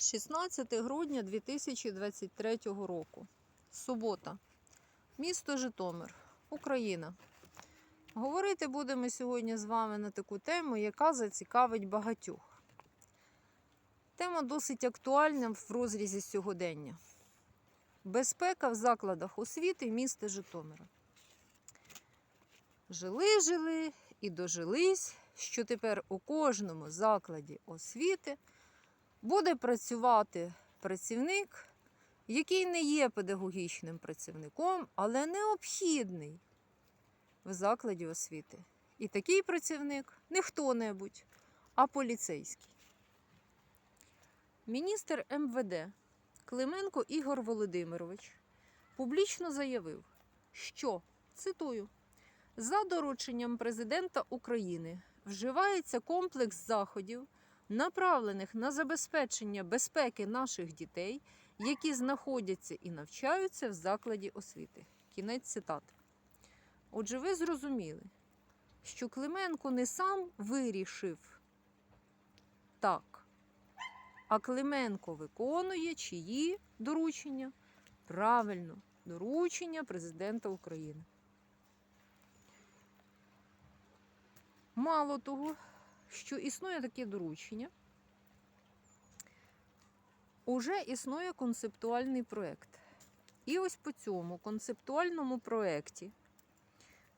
16 грудня 2023 року. Субота. Місто Житомир, Україна. Говорити будемо сьогодні з вами на таку тему, яка зацікавить багатьох. Тема досить актуальна в розрізі сьогодення. Безпека в закладах освіти міста Житомира. Жили-жили і дожились, що тепер у кожному закладі освіти буде працювати працівник, який не є педагогічним працівником, але необхідний в закладі освіти. І такий працівник не хто-небудь, а поліцейський. Міністр МВД Клименко Ігор Володимирович публічно заявив, що цитую. За дорученням президента України вживається комплекс заходів, направлених на забезпечення безпеки наших дітей, які знаходяться і навчаються в закладі освіти. Кінець цитати. Отже, ви зрозуміли, що Клименко не сам вирішив так, а Клименко виконує чиї доручення? Правильно, доручення президента України. Мало того, що існує таке доручення, уже існує концептуальний проєкт. І ось по цьому концептуальному проєкті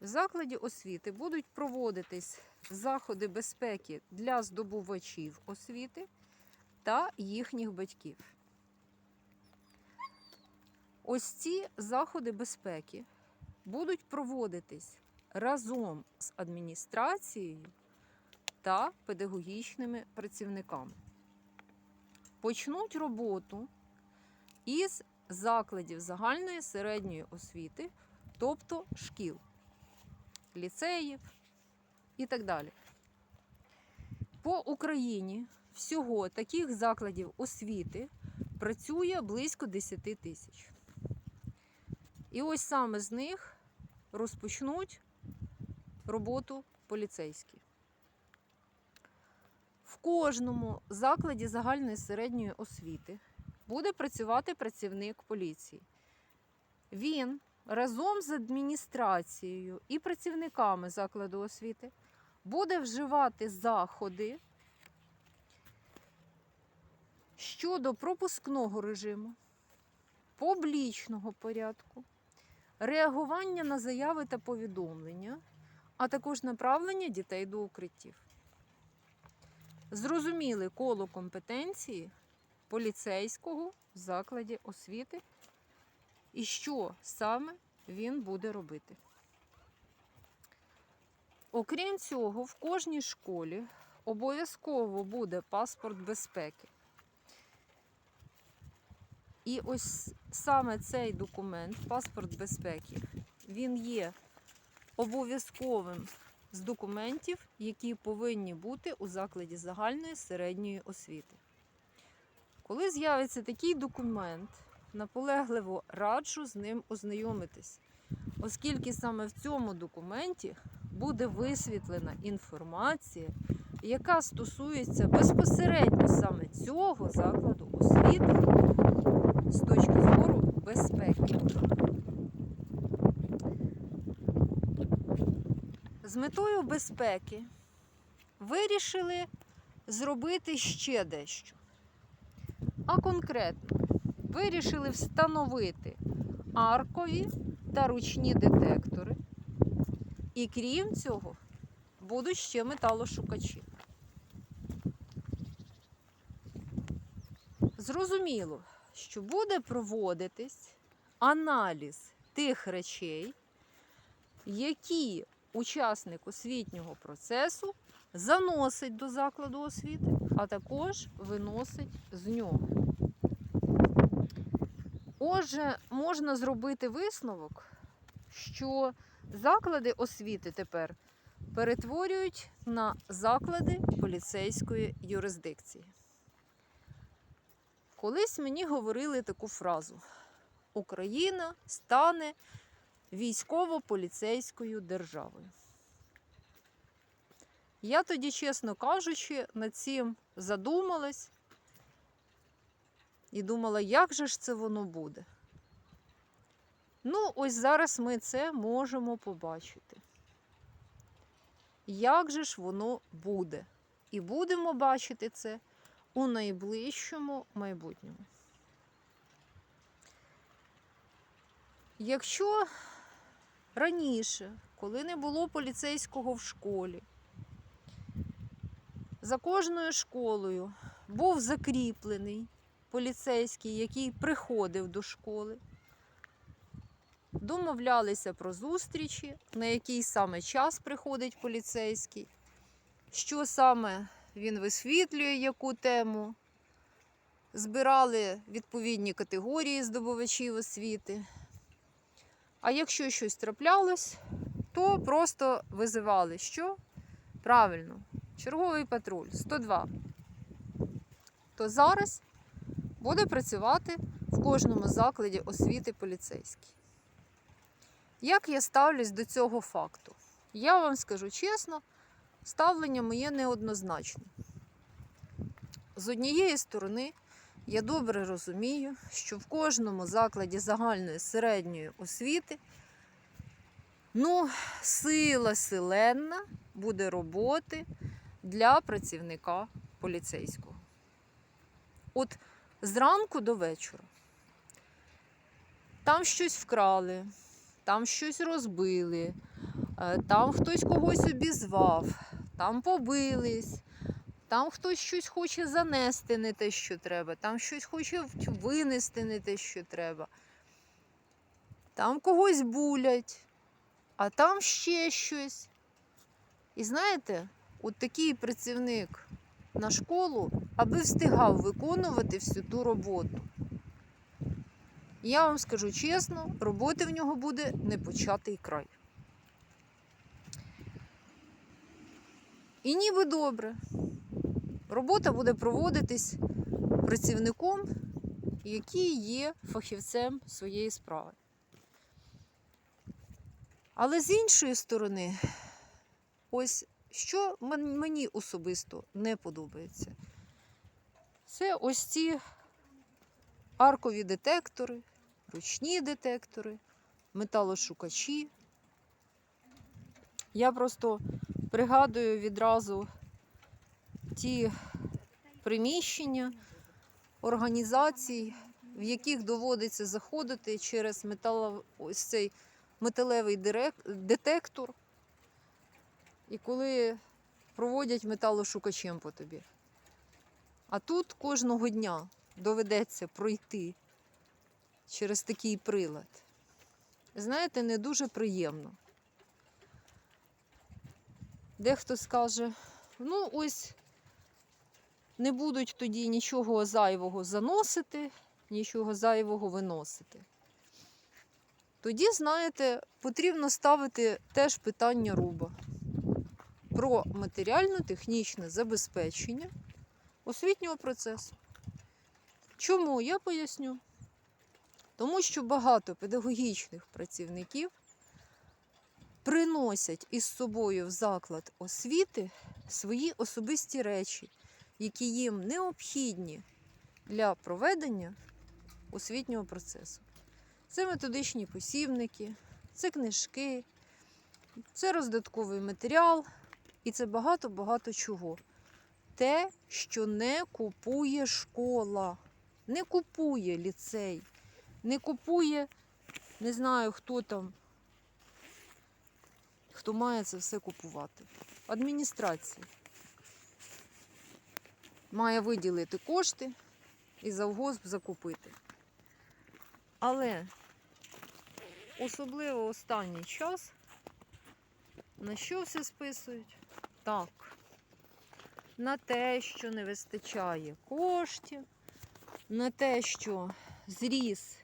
в закладі освіти будуть проводитись заходи безпеки для здобувачів освіти та їхніх батьків. Ось ці заходи безпеки будуть проводитись разом з адміністрацією та педагогічними працівниками. Почнуть роботу із закладів загальної середньої освіти, тобто шкіл, ліцеїв і так далі. По Україні всього таких закладів освіти працює близько 10 тисяч. І ось саме з них розпочнуть роботу поліцейські. Кожному закладі загальної середньої освіти буде працювати працівник поліції. Він разом з адміністрацією і працівниками закладу освіти буде вживати заходи щодо пропускного режиму, публічного порядку, реагування на заяви та повідомлення, а також направлення дітей до укриттів. Зрозуміли коло компетенції поліцейського в закладі освіти і що саме він буде робити. Окрім цього, в кожній школі обов'язково буде паспорт безпеки. І ось саме цей документ, паспорт безпеки, він є обов'язковим з документів, які повинні бути у закладі загальної середньої освіти. Коли з'явиться такий документ, наполегливо раджу з ним ознайомитись, оскільки саме в цьому документі буде висвітлена інформація, яка стосується безпосередньо саме цього закладу освіти з точки зору безпеки. З метою безпеки вирішили зробити ще дещо. А конкретно вирішили встановити аркові та ручні детектори. І крім цього, будуть ще металошукачі. Зрозуміло, що буде проводитись аналіз тих речей, які учасник освітнього процесу заносить до закладу освіти, а також виносить з нього. Отже, можна зробити висновок, що заклади освіти тепер перетворюють на заклади поліцейської юрисдикції. Колись мені говорили таку фразу: Україна стане військово-поліцейською державою. Я тоді, чесно кажучи, над цим задумалась і думала, як же ж це воно буде. Ну, ось зараз ми це можемо побачити. Як же ж воно буде? І будемо бачити це у найближчому майбутньому. Якщо раніше, коли не було поліцейського в школі, за кожною школою був закріплений поліцейський, який приходив до школи, домовлялися про зустрічі, на який саме час приходить поліцейський, що саме він висвітлює, яку тему. Збирали відповідні категорії здобувачів освіти. А якщо щось траплялось, то просто визивали що? Правильно, черговий патруль 102. То зараз буде працювати в кожному закладі освіти поліцейський. Як я ставлюсь до цього факту? Я вам скажу чесно, ставлення моє неоднозначне. З однієї сторони, я добре розумію, що в кожному закладі загальної середньої освіти ну, сила силенна буде роботи для працівника поліцейського. От зранку до вечора там щось вкрали, там щось розбили, е, там хтось когось обізвав, там побились, там хтось щось хоче занести не те, що треба, там щось хоче винести не те, що треба. Там когось булять, а там ще щось. І знаєте, от такий працівник на школу, аби встигав виконувати всю ту роботу. Я вам скажу чесно, роботи в нього буде непочатий край. І ніби добре. Робота буде проводитись працівником, який є фахівцем своєї справи. Але з іншої сторони, ось що мені особисто не подобається, це ось ці аркові детектори, ручні детектори, металошукачі. Я просто пригадую відразу ті приміщення організацій, в яких доводиться заходити через метало, ось цей металевий детектор, і коли проводять металошукачем по тобі. А тут кожного дня доведеться пройти через такий прилад. Знаєте, не дуже приємно. Дехто скаже, ну ось не будуть тоді нічого зайвого заносити, нічого зайвого виносити. Тоді, знаєте, потрібно ставити теж питання руба про матеріально-технічне забезпечення освітнього процесу. Чому? Я поясню. Тому що багато педагогічних працівників приносять із собою в заклад освіти свої особисті речі, які їм необхідні для проведення освітнього процесу. Це методичні посібники, це книжки, це роздатковий матеріал і це багато-багато чого. Те, що не купує школа, не купує ліцей, не купує, не знаю, хто там, хто має це все купувати. Адміністрація має виділити кошти і завгосп закупити. Але особливо останній час на що все списують? Так, на те, що не вистачає коштів, на те, що зріс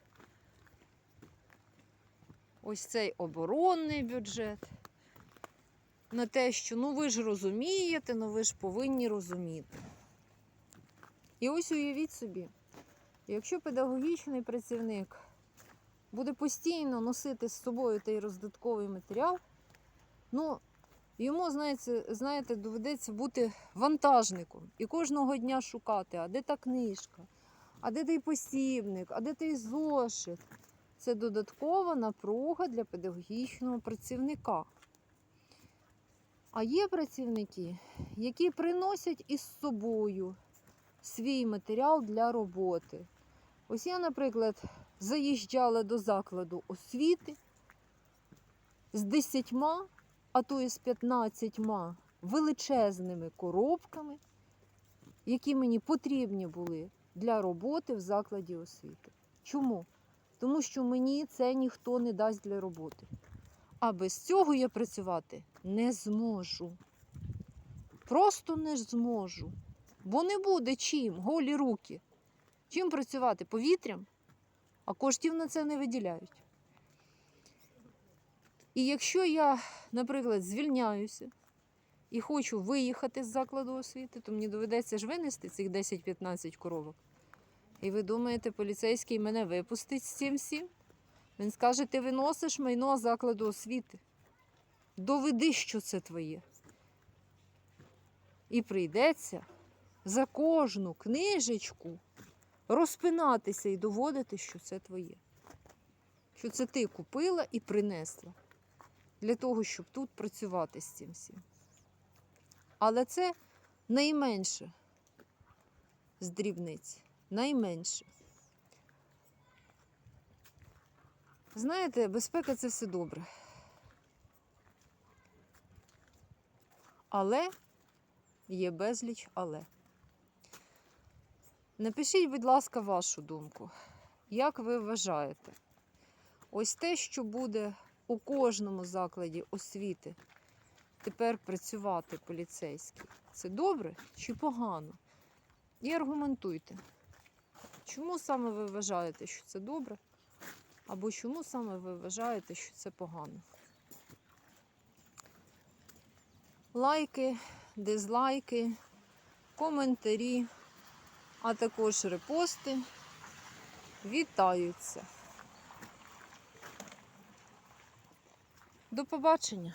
ось цей оборонний бюджет, на те, що ну ви ж розумієте, ну ви ж повинні розуміти. І ось уявіть собі, якщо педагогічний працівник буде постійно носити з собою той роздатковий матеріал, ну, йому, знаєте, знаєте, доведеться бути вантажником і кожного дня шукати, а де та книжка, а де той посібник, а де той зошит. Це додаткова напруга для педагогічного працівника. А є працівники, які приносять із собою свій матеріал для роботи. Ось я, наприклад, заїжджала до закладу освіти з 10, а то і з 15 величезними коробками, які мені потрібні були для роботи в закладі освіти. Чому? Тому що мені це ніхто не дасть для роботи. А без цього я працювати не зможу. Просто не зможу. Бо не буде чим, голі руки. Чим працювати? Повітрям, а коштів на це не виділяють. І якщо я, наприклад, звільняюся і хочу виїхати з закладу освіти, то мені доведеться ж винести цих 10-15 коробок. І ви думаєте, поліцейський мене випустить з цим всім? Він скаже, ти виносиш майно закладу освіти. Доведи, що це твоє. І прийдеться за кожну книжечку розпинатися і доводити, що це твоє. Що це ти купила і принесла для того, щоб тут працювати з цим всім. Але це найменше з дрібниць. Найменше. Знаєте, безпека це все добре. Але є безліч але. Напишіть, будь ласка, вашу думку. Як ви вважаєте? Ось те, що буде у кожному закладі освіти тепер працювати поліцейський, це добре чи погано? І аргументуйте. Чому саме ви вважаєте, що це добре? Або чому саме ви вважаєте, що це погано? Лайки, дизлайки, коментарі, а також репости вітаються. До побачення!